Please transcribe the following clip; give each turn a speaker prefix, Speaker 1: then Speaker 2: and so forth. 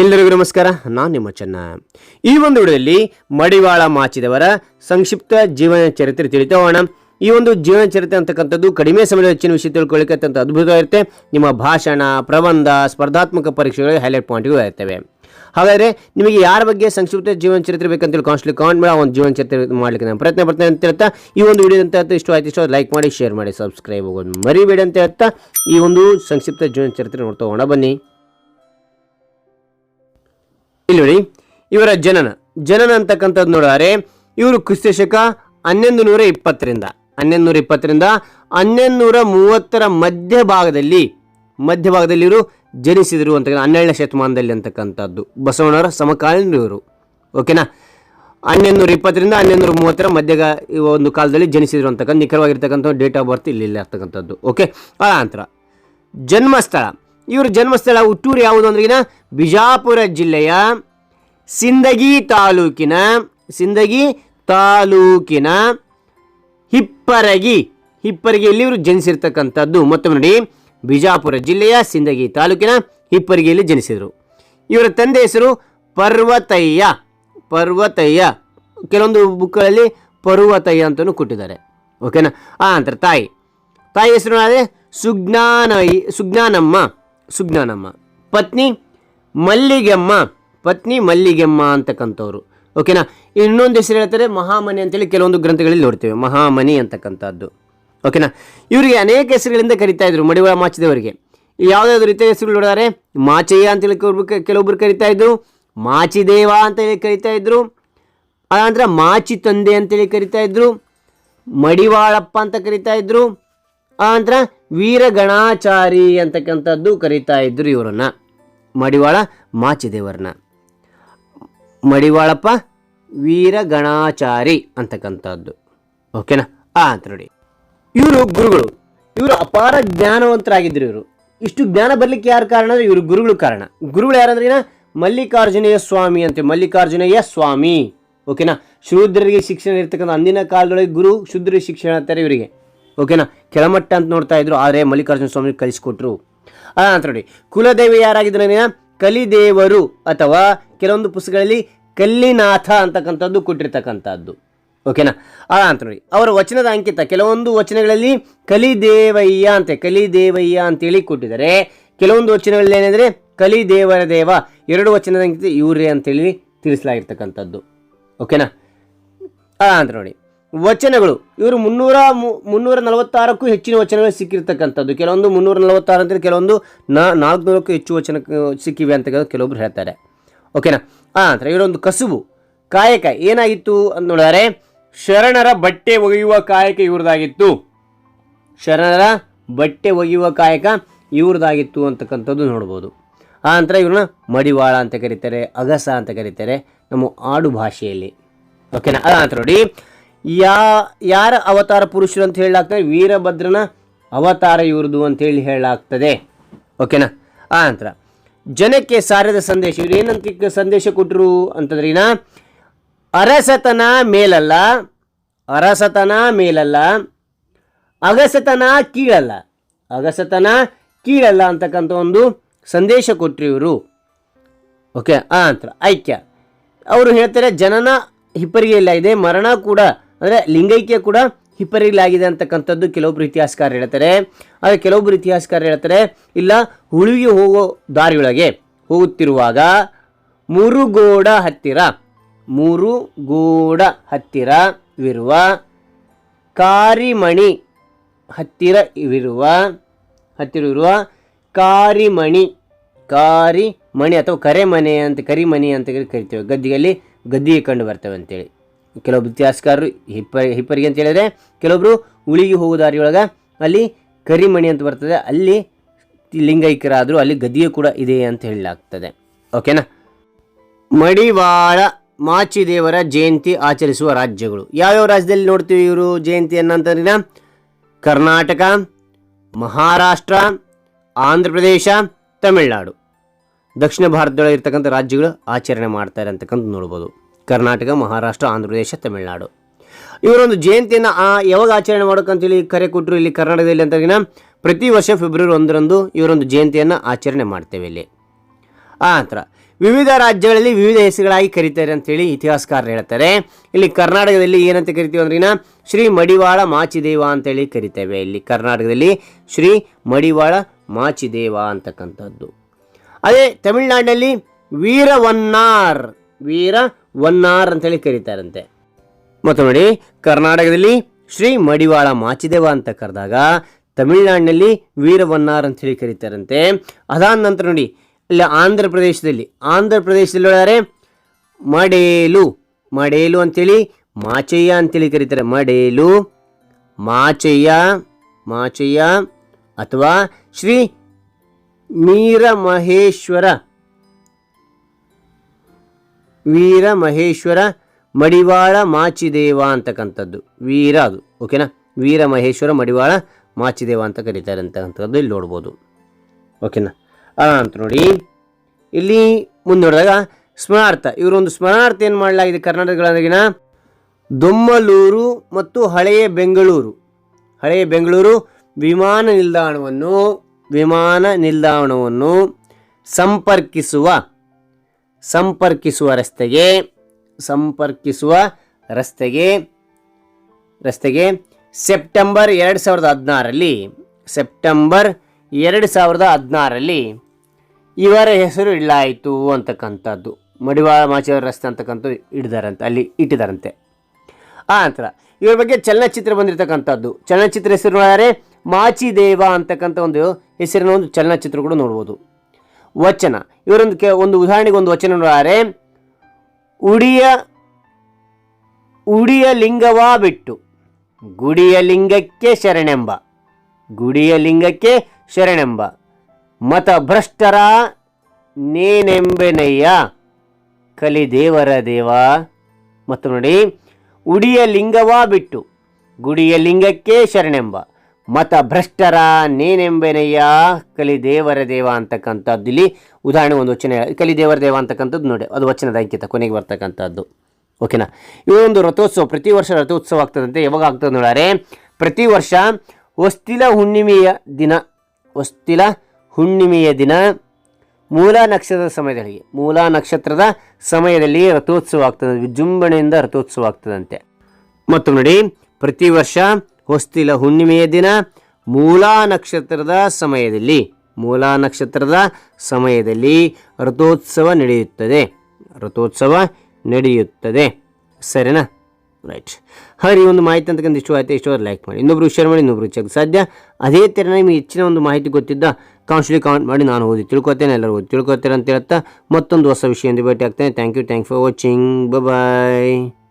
Speaker 1: ಎಲ್ಲರಿಗೂ ನಮಸ್ಕಾರ, ನಾನು ನಿಮ್ಮ ಚೆನ್ನ. ಈ ಒಂದು ವಿಡಿಯೋದಲ್ಲಿ ಮಡಿವಾಳ ಮಾಚಿದವರ ಸಂಕ್ಷಿಪ್ತ ಜೀವನ ಚರಿತ್ರೆ ತಿಳಿತಾ ಹೋಗೋಣ ಈ ಒಂದು ಜೀವನ ಚರಿತ್ರೆ ಅಂತಕ್ಕಂಥದ್ದು ಕಡಿಮೆ ಸಮಯದ ಹೆಚ್ಚಿನ ವಿಷಯ ತಿಳ್ಕೊಳ್ಳಿಕ್ಕೆ ಅತ್ಯಂತ ಅದ್ಭುತವಾಗಿರುತ್ತೆ. ನಿಮ್ಮ ಭಾಷಣ, ಪ್ರಬಂಧ, ಸ್ಪರ್ಧಾತ್ಮಕ ಪರೀಕ್ಷೆಗಳು ಹೈಲೈಟ್ ಪಾಯಿಂಟ್ಗಳು ಇರ್ತವೆ ಹಾಗಾದರೆ ನಿಮಗೆ ಯಾರ ಬಗ್ಗೆ ಸಂಕ್ಷಿಪ್ತ ಜೀವನ ಚರಿತ್ರೆ ಬೇಕಂತೇಳಿ ಕಾನ್ಸ್ಟ್ಲಿ ಕಾಮೆಂಟ್ ಮಾಡಿ, ಆ ಒಂದು ಜೀವನ ಚರಿತ್ರೆ ಮಾಡಲಿಕ್ಕೆ ನಾನು ಪ್ರಯತ್ನ ಪಡ್ತೇನೆ ಅಂತ ಹೇಳ್ತಾ, ಈ ಒಂದು ವಿಡಿಯೋ ಅಂತ ಹೇಳ್ತಾ ಇಷ್ಟ ಆಯ್ತು ಇಷ್ಟ ಲೈಕ್ ಮಾಡಿ ಶೇರ್ ಮಾಡಿ ಸಬ್ಸ್ಕ್ರೈಬ್ ಆಗೋದು ಮರಿಬೇಡಿ ಅಂತ ಹೇಳ್ತಾ, ಈ ಒಂದು ಸಂಕ್ಷಿಪ್ತ ಜೀವನ ಚರಿತ್ರೆ ನೋಡ್ತಾ ಹೋಗೋಣ. ಬನ್ನಿ. ಇಲ್ಲಿ ನೋಡಿ, ಇವರ ಜನನ. ಜನನ ಅಂತಕ್ಕಂಥದ್ದು ನೋಡಿದರೆ, ಇವರು ಕ್ರಿಸ್ತಶಕ ಹನ್ನೊಂದು ನೂರ ಇಪ್ಪತ್ತರಿಂದ ಹನ್ನೊಂದು ನೂರ ಇಪ್ಪತ್ತರಿಂದ ಹನ್ನೊಂದು ನೂರ ಮೂವತ್ತರ ಮಧ್ಯಭಾಗದಲ್ಲಿ ಮಧ್ಯಭಾಗದಲ್ಲಿ ಇವರು ಜನಿಸಿದರು ಅಂತ ಹನ್ನೆರಡನೇ ಶತಮಾನದಲ್ಲಿ ಅಂತಕ್ಕಂಥದ್ದು. ಬಸವಣ್ಣವರ ಸಮಕಾಲೀನ ಇವರು ಓಕೆನಾ ಹನ್ನೊಂದು ನೂರ ಇಪ್ಪತ್ತರಿಂದ ಹನ್ನೊಂದು ನೂರ ಮೂವತ್ತರ ಮಧ್ಯ ಒಂದು ಕಾಲದಲ್ಲಿ ಜನಿಸಿದರು ಅಂತಕ್ಕಂಥ, ನಿಖರವಾಗಿರ್ತಕ್ಕಂಥ ಡೇಟ್ ಆಫ್ ಬರ್ತ್ ಇಲ್ಲಿ ಇರ್ತಕ್ಕಂಥದ್ದು ಓಕೆ ಆ ನಂತರ, ಜನ್ಮಸ್ಥಳ. ಇವ್ರ ಜನ್ಮಸ್ಥಳ ಹುಟ್ಟೂರು ಯಾವುದು ಅಂದ್ರೆ ಬಿಜಾಪುರ ಜಿಲ್ಲೆಯ ಸಿಂದಗಿ ತಾಲೂಕಿನ ಸಿಂದಗಿ ತಾಲೂಕಿನ ಹಿಪ್ಪರಗಿ. ಹಿಪ್ಪರಗಿಯಲ್ಲಿ ಇವರು ಜನಿಸಿರ್ತಕ್ಕಂಥದ್ದು. ಮತ್ತೊಮ್ಮೆ ನೋಡಿ, ಬಿಜಾಪುರ ಜಿಲ್ಲೆಯ ಸಿಂದಗಿ ತಾಲೂಕಿನ ಹಿಪ್ಪರಗಿಯಲ್ಲಿ ಜನಿಸಿದರು. ಇವರ ತಂದೆ ಹೆಸರು ಪರ್ವತಯ್ಯ. ಪರ್ವತಯ್ಯ. ಕೆಲವೊಂದು ಬುಕ್ಗಳಲ್ಲಿ ಪರ್ವತಯ್ಯ ಅಂತಲೂ ಕೊಟ್ಟಿದ್ದಾರೆ. ಓಕೆನಾ ಆ ನಂತರ ತಾಯಿ. ತಾಯಿ ಹೆಸರು ಅದೇ ಸುಜ್ಞಾನ ಸುಜ್ಞಾನಮ್ಮ. ಸುಜ್ಞಾನಮ್ಮ. ಪತ್ನಿ ಮಲ್ಲಿಗೆಮ್ಮ ಪತ್ನಿ ಮಲ್ಲಿಗೆಮ್ಮ ಅಂತಕ್ಕಂಥವ್ರು ಓಕೆನಾ ಇನ್ನೊಂದು ಹೆಸರು ಹೇಳ್ತಾರೆ ಮಹಾಮನಿ ಅಂತೇಳಿ ಕೆಲವೊಂದು ಗ್ರಂಥಗಳಲ್ಲಿ ನೋಡ್ತೇವೆ. ಮಹಾಮನಿ ಅಂತಕ್ಕಂಥದ್ದು. ಓಕೆನಾ ಇವರಿಗೆ ಅನೇಕ ಹೆಸರುಗಳಿಂದ ಕರಿತಾ ಇದ್ರು ಮಡಿವಾಳ ಮಾಚಿದವರಿಗೆ. ಯಾವುದಾದ್ರು ರೀತಿಯ ಹೆಸರುಗಳು ನೋಡಿದರೆ? ಮಾಚಯ್ಯ ಅಂತೇಳಿ ಕೆಲವೊಬ್ರು ಕರಿತಾ ಇದ್ರು. ಮಾಚಿದೇವ ಅಂತೇಳಿ ಕರಿತಾ ಇದ್ರು. ಆನಂತರ ಮಾಚಿ ತಂದೆ ಅಂತೇಳಿ ಕರಿತಾ ಇದ್ರು. ಮಡಿವಾಳಪ್ಪ ಅಂತ ಕರಿತಾ ಇದ್ರು. ಆನಂತರ ವೀರಗಣಾಚಾರಿ ಅಂತಕ್ಕಂಥದ್ದು ಕರೀತಾ ಇದ್ರು ಇವರನ್ನ. ಮಡಿವಾಳ ಮಾಚಿದೇವರನ್ನ. ಮಡಿವಾಳಪ್ಪ ವೀರಗಣಾಚಾರಿ ಅಂತಕ್ಕಂಥದ್ದು. ಓಕೆನಾ? ಆ, ಅಂತ ನೋಡಿ. ಇವರು ಗುರುಗಳು. ಇವರು ಅಪಾರ ಜ್ಞಾನವಂತರಾಗಿದ್ದರು ಇವರು. ಇಷ್ಟು ಜ್ಞಾನ ಬರ್ಲಿಕ್ಕೆ ಯಾರು ಕಾರಣ ಅಂದ್ರೆ ಇವರು ಗುರುಗಳು ಕಾರಣ. ಗುರುಗಳು ಯಾರಂದ್ರೆ ಏನ ಮಲ್ಲಿಕಾರ್ಜುನಯ್ಯ ಸ್ವಾಮಿ ಅಂತ ಮಲ್ಲಿಕಾರ್ಜುನಯ್ಯ ಸ್ವಾಮಿ. ಓಕೆನಾ? ಶೂದ್ರರಿಗೆ ಶಿಕ್ಷಣ ಇರ್ತಕ್ಕಂಥ ಅಂದಿನ ಕಾಲದೊಳಗೆ ಗುರು ಶೂದ್ರರಿಗೆ ಶಿಕ್ಷಣ ಅಂತಾರೆ ಇವರಿಗೆ. ಓಕೆನಾ? ಕೆಳಮಟ್ಟ ಅಂತ ನೋಡ್ತಾ ಇದ್ರು, ಆದರೆ ಮಲ್ಲಿಕಾರ್ಜುನ ಸ್ವಾಮಿ ಕಲಿಸ್ಕೊಟ್ರು. ಆ ನಂತರ ನೋಡಿ. ಕುಲದೇವಿ ಯಾರಾಗಿದ್ರೆ ಕಲಿದೇವರು ಅಥವಾ ಕೆಲವೊಂದು ಪುಸ್ತಕಗಳಲ್ಲಿ ಕಲ್ಲಿನಾಥ ಅಂತಕ್ಕಂಥದ್ದು ಕೊಟ್ಟಿರ್ತಕ್ಕಂಥದ್ದು. ಓಕೆನಾ? ಅಂತ ನೋಡಿ. ಅವರ ವಚನದ ಅಂಕಿತ, ಕೆಲವೊಂದು ವಚನಗಳಲ್ಲಿ ಕಲಿದೇವಯ್ಯ ಅಂತ, ಕಲಿದೇವಯ್ಯ ಅಂತೇಳಿ ಕೊಟ್ಟಿದ್ದಾರೆ. ಕೆಲವೊಂದು ವಚನಗಳಲ್ಲಿ ಏನಂದ್ರೆ ಕಲಿದೇವರ ದೇವ. ಎರಡು ವಚನದ ಅಂಕಿತ ಇವರೇ ಅಂತೇಳಿ ತಿಳಿಸಲಾಗಿರ್ತಕ್ಕಂಥದ್ದು. ಓಕೆನಾ? ಅಂತ ನೋಡಿ. ವಚನಗಳು. ಇವರು ಮುನ್ನೂರ ಮುನ್ನೂರ ನಲವತ್ತಾರಕ್ಕೂ ಹೆಚ್ಚಿನ ವಚನಗಳು ಸಿಕ್ಕಿರ್ತಕ್ಕಂಥದ್ದು. ಕೆಲವೊಂದು ಮುನ್ನೂರ ನಲವತ್ತಾರು ಕೆಲವೊಂದು ನಾ, ನಾಲ್ಕುನೂರಕ್ಕೂ ಹೆಚ್ಚು ವಚನ ಸಿಕ್ಕಿವೆ ಅಂತ ಕೆಲವೊಬ್ರು ಹೇಳ್ತಾರೆ. ಓಕೆನಾ? ಆ ನಂತರ ಇವರೊಂದು ಕಸುಬು. ಕಾಯಕ ಏನಾಗಿತ್ತು ಅಂತ ನೋಡಿದರೆ, ಶರಣರ ಬಟ್ಟೆ ಒಗೆಯುವ ಕಾಯಕ ಇವ್ರದ್ದಾಗಿತ್ತು. ಶರಣರ ಬಟ್ಟೆ ಒಗೆಯುವ ಕಾಯಕ ಇವ್ರದ್ದಾಗಿತ್ತು ಅಂತಕ್ಕಂಥದ್ದು ನೋಡ್ಬೋದು. ಆ ನಂತರ ಇವ್ರನ್ನ ಮಡಿವಾಳ ಅಂತ ಕರೀತಾರೆ, ಅಗಸ ಅಂತ ಕರೀತಾರೆ ನಮ್ಮ ಆಡು ಭಾಷೆಯಲ್ಲಿ ಓಕೆನಾ? ಅದ ನಂತರ ನೋಡಿ ಯಾ, ಯಾರ ಅವತಾರ ಪುರುಷರು ಅಂತ ಹೇಳಲಾಗ್ತದೆ? ವೀರಭದ್ರನ ಅವತಾರ ಇವ್ರದ್ದು ಅಂತೇಳಿ ಹೇಳಲಾಗ್ತದೆ. ಓಕೆನಾ ಆ ನಂತರ, ಜನಕ್ಕೆ ಸಾರದ ಸಂದೇಶ, ಇವ್ರು ಏನಂತ ಸಂದೇಶ ಕೊಟ್ಟರು ಅಂತಂದ್ರೆ ಅರಸತನ ಮೇಲಲ್ಲ ಅರಸತನ ಮೇಲಲ್ಲ, ಅಗಸತನ ಕೀಳಲ್ಲ. ಅಗಸತನ ಕೀಳಲ್ಲ ಅಂತಕ್ಕಂಥ ಒಂದು ಸಂದೇಶ ಕೊಟ್ಟರು ಇವರು. ಓಕೆ ಆ ನಂತರ, ಐಕ್ಯ. ಅವರು ಹೇಳ್ತಾರೆ, ಜನನ ಹಿಪ್ಪರಿಗೆಯಲ್ಲಾಗಿದೆ ಮರಣ ಕೂಡ ಅಂದರೆ ಲಿಂಗೈಕ್ಯ ಕೂಡ ಹಿಪ್ಪರಿಲಾಗಿದೆ ಅಂತಕ್ಕಂಥದ್ದು ಕೆಲವೊಬ್ಬರು ಇತಿಹಾಸಕಾರ ಹೇಳ್ತಾರೆ. ಆದರೆ ಕೆಲವೊಬ್ಬರು ಇತಿಹಾಸಕಾರ ಹೇಳ್ತಾರೆ, ಇಲ್ಲ, ಹುಳುಗಿ ಹೋಗೋ ದಾರಿಯೊಳಗೆ ಹೋಗುತ್ತಿರುವಾಗ ಮುರುಗೋಡ ಹತ್ತಿರ, ಮುರುಗೋಡ ಹತ್ತಿರವಿರುವ ಕಾರಿಮಣಿ ಹತ್ತಿರವಿರುವ ಹತ್ತಿರವಿರುವ ಕಾರಿಮಣಿ ಕಾರಿಮಣಿ ಅಥವಾ ಕರೆಮನೆ ಅಂತ ಕರಿಮಣಿ ಅಂತ ಕರಿತೇವೆ ಗದ್ದಿಗೆಯಲ್ಲಿ ಗದ್ದಿಗೆ ಕಂಡು ಬರ್ತವೆ ಅಂತೇಳಿ. ಕೆಲವೊಬ್ರು ಇತಿಹಾಸಕಾರರು ಹಿಪ್ಪ, ಹಿಪ್ಪರಿಗೆ ಅಂತ ಹೇಳಿದರೆ ಕೆಲವೊಬ್ಬರು ಉಳಿಗೆ ಹೋಗೋ ದಾರಿಯೊಳಗೆ ಅಲ್ಲಿ ಕರಿಮಣಿ ಅಂತ ಬರ್ತದೆ. ಅಲ್ಲಿ ಲಿಂಗೈಕ್ಯರಾದರೂ, ಅಲ್ಲಿ ಗದಿಯು ಕೂಡ ಇದೆ ಅಂತ ಹೇಳಲಾಗ್ತದೆ. ಓಕೆನಾ ಮಡಿವಾಳ ಮಾಚಿದೇವರ ಜಯಂತಿ ಆಚರಿಸುವ ರಾಜ್ಯಗಳು. ಯಾವ್ಯಾವ ರಾಜ್ಯದಲ್ಲಿ ನೋಡ್ತೀವಿ ಇವರು ಜಯಂತಿಯನ್ನು ಅಂತಂದ್ರೆ ಕರ್ನಾಟಕ, ಮಹಾರಾಷ್ಟ್ರ ಆಂಧ್ರ ಪ್ರದೇಶ ತಮಿಳುನಾಡು. ದಕ್ಷಿಣ ಭಾರತದೊಳಗೆ ಇರ್ತಕ್ಕಂಥ ರಾಜ್ಯಗಳು ಆಚರಣೆ ಮಾಡ್ತಾರೆ ಅಂತಕ್ಕಂಥ ನೋಡ್ಬೋದು. ಕರ್ನಾಟಕ, ಮಹಾರಾಷ್ಟ್ರ ಆಂಧ್ರ ಪ್ರದೇಶ ತಮಿಳುನಾಡು. ಇವರೊಂದು ಜಯಂತಿಯನ್ನು ಆ ಯಾವಾಗ ಆಚರಣೆ ಮಾಡೋಕ್ಕಂತೇಳಿ ಕರೆ ಕೊಟ್ಟರು ಇಲ್ಲಿ ಕರ್ನಾಟಕದಲ್ಲಿ ಅಂತ ಪ್ರತಿ ವರ್ಷ ಫೆಬ್ರವರಿ ಒಂದರಂದು ಇವರೊಂದು ಜಯಂತಿಯನ್ನು ಆಚರಣೆ ಮಾಡ್ತೇವೆ ಇಲ್ಲಿ. ಆ ನಂತರ ವಿವಿಧ ರಾಜ್ಯಗಳಲ್ಲಿ ವಿವಿಧ ಹೆಸರುಗಳಾಗಿ ಕರೀತಾರೆ ಅಂತೇಳಿ ಇತಿಹಾಸಕಾರರು ಹೇಳ್ತಾರೆ. ಇಲ್ಲಿ ಕರ್ನಾಟಕದಲ್ಲಿ ಏನಂತ ಕರಿತೀವಿ ಅಂದ್ರಿನ ಶ್ರೀ ಮಡಿವಾಳ ಮಾಚಿದೇವ ಅಂತೇಳಿ ಕರಿತೇವೆ. ಇಲ್ಲಿ ಕರ್ನಾಟಕದಲ್ಲಿ ಶ್ರೀ ಮಡಿವಾಳ ಮಾಚಿದೇವ ಅಂತಕ್ಕಂಥದ್ದು. ಅದೇ ತಮಿಳುನಾಡಿನಲ್ಲಿ ವೀರವನ್ನಾರ್ ವೀರ ವನ್ನಾರ್ ಅಂತೇಳಿ ಕರೀತಾರಂತೆ. ಮತ್ತು ನೋಡಿ, ಕರ್ನಾಟಕದಲ್ಲಿ ಶ್ರೀ ಮಡಿವಾಳ ಮಾಚಿದೇವ ಅಂತ ಕರೆದಾಗ ತಮಿಳುನಾಡಿನಲ್ಲಿ ವೀರವನ್ನಾರ್ ಅಂತೇಳಿ ಕರೀತಾರಂತೆ. ಅದಾದ ನಂತರ ನೋಡಿ, ಇಲ್ಲ ಆಂಧ್ರ ಪ್ರದೇಶದಲ್ಲಿ ಆಂಧ್ರ ಪ್ರದೇಶದಲ್ಲಿ ಹೇಳಿದರೆ ಮಡೇಲು ಮಡೇಲು ಅಂತೇಳಿ ಮಾಚಯ್ಯ ಅಂತೇಳಿ ಕರೀತಾರೆ. ಮಡೇಲು, ಮಾಚಯ್ಯ ಮಾಚಯ್ಯ ಅಥವಾ ಶ್ರೀ ಮೀರಮಹೇಶ್ವರ ವೀರ ಮಹೇಶ್ವರ ಮಡಿವಾಳ ಮಾಚಿದೇವ ಅಂತಕ್ಕಂಥದ್ದು. ವೀರ ಅದು ಓಕೆನಾ ವೀರ ಮಹೇಶ್ವರ ಮಡಿವಾಳ ಮಾಚಿದೇವ ಅಂತ ಕರೀತಾರೆ ಅಂತಕ್ಕಂಥದ್ದು ಇಲ್ಲಿ ನೋಡ್ಬೋದು. ಓಕೆನಾ ಅಂತ ನೋಡಿ. ಇಲ್ಲಿ ಮುಂದೆ ನೋಡಿದಾಗ ಇವರೊಂದು ಸ್ಮರಣಾರ್ಥ ಏನು ಮಾಡಲಾಗಿದೆ ಕರ್ನಾಟಕಗಳೊಳಗಿನ ದೊಮ್ಮಲೂರು ಮತ್ತು ಹಳೆಯ ಬೆಂಗಳೂರು. ಹಳೆಯ ಬೆಂಗಳೂರು ವಿಮಾನ ನಿಲ್ದಾಣವನ್ನು ವಿಮಾನ ನಿಲ್ದಾಣವನ್ನು ಸಂಪರ್ಕಿಸುವ ಸಂಪರ್ಕಿಸುವ ರಸ್ತೆಗೆ ಸಂಪರ್ಕಿಸುವ ರಸ್ತೆಗೆ ರಸ್ತೆಗೆ ಸೆಪ್ಟೆಂಬರ್ ಎರಡು ಸಾವಿರದ ಹದಿನಾರಲ್ಲಿ ಸೆಪ್ಟೆಂಬರ್ ಎರಡು ಸಾವಿರದ ಹದಿನಾರಲ್ಲಿ ಇವರ ಹೆಸರು ಇಡಲಾಯಿತು ಅಂತಕ್ಕಂಥದ್ದು. ಮಡಿವಾಳ ಮಾಚಿಯವರ ರಸ್ತೆ ಅಂತಕ್ಕಂಥದ್ದು ಇಡಿದಾರಂತೆ, ಅಲ್ಲಿ ಇಟ್ಟಿದ್ದಾರಂತೆ ಆ ನಂತರ ಇವ್ರ ಬಗ್ಗೆ ಚಲನಚಿತ್ರ ಬಂದಿರತಕ್ಕಂಥದ್ದು. ಚಲನಚಿತ್ರ ಹೆಸರು ನೋಡಿದರೆ ಮಾಚಿದೇವ ಅಂತಕ್ಕಂಥ ಒಂದು ಹೆಸರಿನ ಒಂದು ಚಲನಚಿತ್ರ ಕೂಡ ನೋಡ್ಬೋದು. ವಚನ. ಇವರೊಂದು ಕೆ, ಒಂದು ಉದಾಹರಣೆಗೆ ಒಂದು ವಚನ ನೋಡಾರೆ. ಉಡಿಯ ಉಡಿಯ ಲಿಂಗವಾ ಬಿಟ್ಟು, ಗುಡಿಯ ಲಿಂಗಕ್ಕೆ ಶರಣೆಂಬ, ಗುಡಿಯ ಲಿಂಗಕ್ಕೆ ಶರಣೆಂಬ ಮತ ಭ್ರಷ್ಟರ ನೇನೆಂಬೆನಯ್ಯ ಕಲಿ ದೇವರ ದೇವ. ಮತ್ತು ನೋಡಿ, ಉಡಿಯ ಲಿಂಗವಾ ಬಿಟ್ಟು, ಗುಡಿಯ ಲಿಂಗಕ್ಕೆ ಶರಣೆಂಬ ಮತ ಭ್ರಷ್ಟರ ನೇನೆಂಬೆನಯ್ಯ ಕಲಿ ದೇವರ ದೇವ ಅಂತಕ್ಕಂಥದ್ದು. ಇಲ್ಲಿ ಉದಾಹರಣೆ ಒಂದು ವಚನ ಹೇಳ- ಕಲಿ ದೇವರ ದೇವ ಅಂತಕ್ಕಂಥದ್ದು ನೋಡಿ. ಅದು ವಚನದ ಅಂಕಿತ, ಕೊನೆಗೆ ಬರ್ತಕ್ಕಂಥದ್ದು. ಓಕೆನಾ ಇವೊಂದು ರಥೋತ್ಸವ ಪ್ರತಿ ವರ್ಷ ರಥೋತ್ಸವ ಆಗ್ತದಂತೆ. ಯಾವಾಗ ಆಗ್ತದೆ ನೋಡಾರೆ? ಪ್ರತಿ ವರ್ಷ ಹೊಸ್ತಿಲ ಹುಣ್ಣಿಮೆಯ ದಿನ, ಹೊಸ್ತಿಲ ಹುಣ್ಣಿಮೆಯ ದಿನ ಮೂಲ ನಕ್ಷತ್ರದ ಸಮಯದಲ್ಲಿ, ಮೂಲ ನಕ್ಷತ್ರದ ಸಮಯದಲ್ಲಿ ರಥೋತ್ಸವ ಆಗ್ತದೆ. ವಿಜೃಂಭಣೆಯಿಂದ ರಥೋತ್ಸವ ಆಗ್ತದಂತೆ. ಮತ್ತು ನೋಡಿ. ಪ್ರತಿ ವರ್ಷ ಹೊಸ್ತಿಲ ಹುಣ್ಣಿಮೆಯ ದಿನ ಮೂಲಾ ನಕ್ಷತ್ರದ ಸಮಯದಲ್ಲಿ, ಮೂಲಾ ನಕ್ಷತ್ರದ ಸಮಯದಲ್ಲಿ ರಥೋತ್ಸವ ನಡೆಯುತ್ತದೆ. ರಥೋತ್ಸವ ನಡೆಯುತ್ತದೆ. ಸರಿನಾ? ರೈಟ್ ಹರಿ ಒಂದು ಮಾಹಿತಿ ಅಂತಕ್ಕಂಥ ಇಷ್ಟು ಆಯಿತು ಇಷ್ಟು ಲೈಕ್ ಮಾಡಿ. ಇನ್ನೊಬ್ರು ಶೇರ್ ಮಾಡಿ, ಇನ್ನೊಬ್ರು ಚೆಕ್ ಸಾಧ್ಯ? ಅದೇ ಥರ ನಿಮಗೆ ಹೆಚ್ಚಿನ ಒಂದು ಮಾಹಿತಿ ಗೊತ್ತಿದ್ದ ಕಾನ್ಸ್ಟ್ಲಿ ಕಾಮೆಂಟ್ ಮಾಡಿ ನಾನು ಓದಿ ತಿಳ್ಕೊತೇನೆ ಎಲ್ಲರೂ ಓದಿ ತಿಳ್ಕೊತೇನೆ ಅಂತ ಹೇಳ್ತಾ ಮತ್ತೊಂದು ಹೊಸ ವಿಷಯದಿಂದ ಭೇಟಿ ಆಗ್ತೇನೆ thank you thank for watching bye